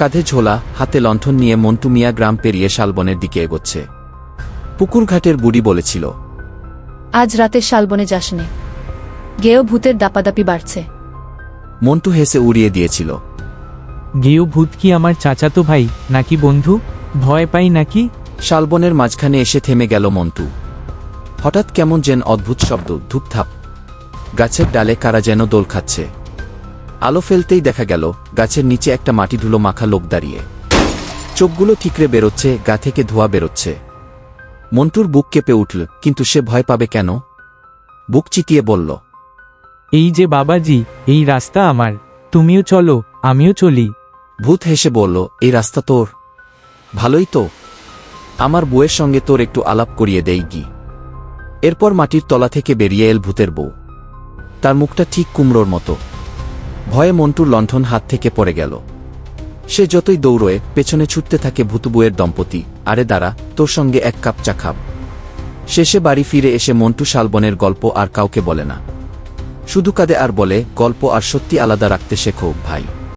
কাঁধে ঝোলা হাতে লণ্ঠন নিয়ে মন্টু মিয়া গ্রাম পেরিয়ে শালবনের দিকে এগোচ্ছে। পুকুরঘাটের বুড়ি বলেছিল আজ রাতে শালবনে যাসনে। গেও ভূতের দাপাদাপি বাড়ছে। মন্টু হেসে উড়িয়ে দিয়েছিল গেও ভূত কি আমার চাচাতো ভাই নাকি বন্ধু? ভয় পাই নাকি? শালবনের মাঝখানে এসে থেমে গেল মন্টু। হঠাৎ কেমন যেন অদ্ভুত শব্দ ধূপধাপ। গাছের ডালে কারা যেন দোল খাচ্ছে। আলো ফেলতেই দেখা গেল গাছের নিচে একটা মাটি ধুলো মাখা লোক দাঁড়িয়ে। চোখগুলো ঠিকরে বেরোচ্ছে গা থেকে ধোয়া বেরোচ্ছে। মন্টুর বুক কেঁপে উঠল কিন্তু সে ভয় পাবে কেন? বুক চিতিয়ে বলল এই যে বাবাজি এই রাস্তা আমার। তুমিও চলো আমিও চলি। ভূত হেসে বলল এই রাস্তা তোর। ভালোই তো। আমার বউয়ের সঙ্গে তোর একটু আলাপ করিয়ে দেই গি। এরপর মাটির তলা থেকে বেরিয়ে এল ভূতের বউ। তার মুখটা ঠিক কুমড়োর মতো। ভয়ে মন্টুর লণ্ঠন হাত থেকে পড়ে গেল। সে যতই দৌড়য়ে, পেছনে ছুটতে থাকে ভূতবুয়ের দম্পতি। আরে দাঁড়া, তোর সঙ্গে এক কাপ চা খাব। শেষে বাড়ি ফিরে এসে মন্টু শালবনের গল্প আর কাউকে বলে না। শুধু কাঁদে আর বলে, গল্প আর সত্যি আলাদা রাখতে শেখো, ভাই।